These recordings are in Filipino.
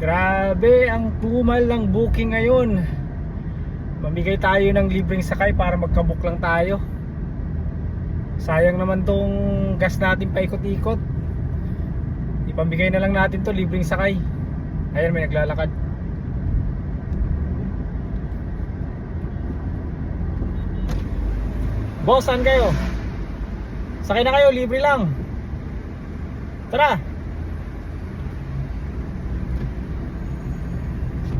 Grabe, ang tumal ng booking ngayon. Mamigay tayo ng libreng sakay para magkabook lang tayo. Sayang naman tong gas natin paikot-ikot. Ipamigay na lang natin to libreng sakay. Ayan, may naglalakad. Boss, saan kayo? Sakay na kayo, libre lang. Tara.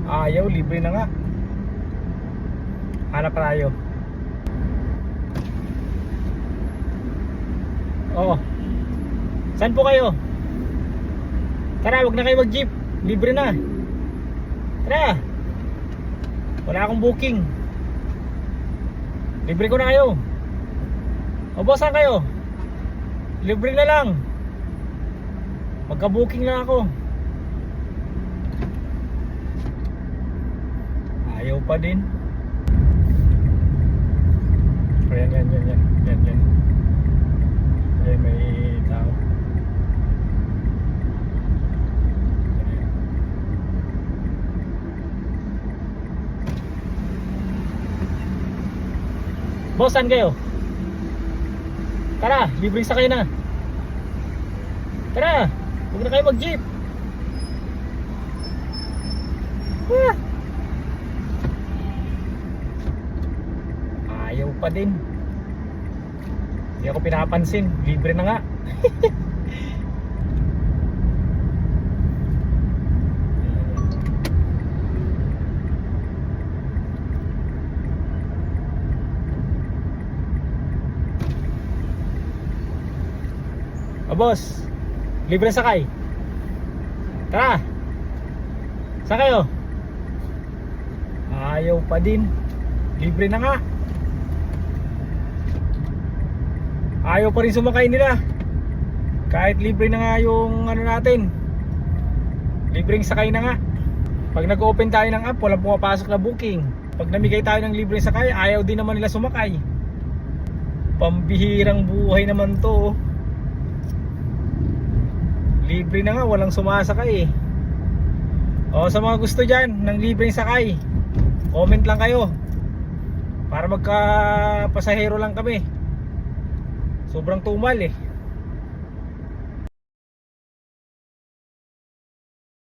Ayaw, libre na nga. Hanap tayo. Oo. Saan po kayo? Tara, wag na kayo mag-jeep. Libre na. Tara. Wala akong booking. Libre ko na kayo. O kayo? Libre na lang. Magka-booking lang ako. Ayaw pa din. O yan, yan, yan, yan, yan, yan. Ayan, may tao. Ayan. Boss, saan kayo? Tara, libreng sakay na. Tara, huwag na kayo mag-jeep. Ah. Ayaw pa din. Hindi ako pinapansin. Libre na nga. O boss, libre sakay. Tara. Saan kayo? Ayaw pa din. Libre na nga. Ayaw pa rin sumakay nila. Kahit libre na nga yung ano natin. Libreng sakay na nga. Pag nag-open tayo ng app, walang pumapasok na booking. Pag namigay tayo ng libreng sakay, ayaw din naman nila sumakay. Pambihirang buhay naman to. oh. Libre na nga, walang sumasakay eh. O sa mga gusto dyan ng libreng sakay, comment lang kayo. Para magka pasahero lang kami. Sobrang tumal eh.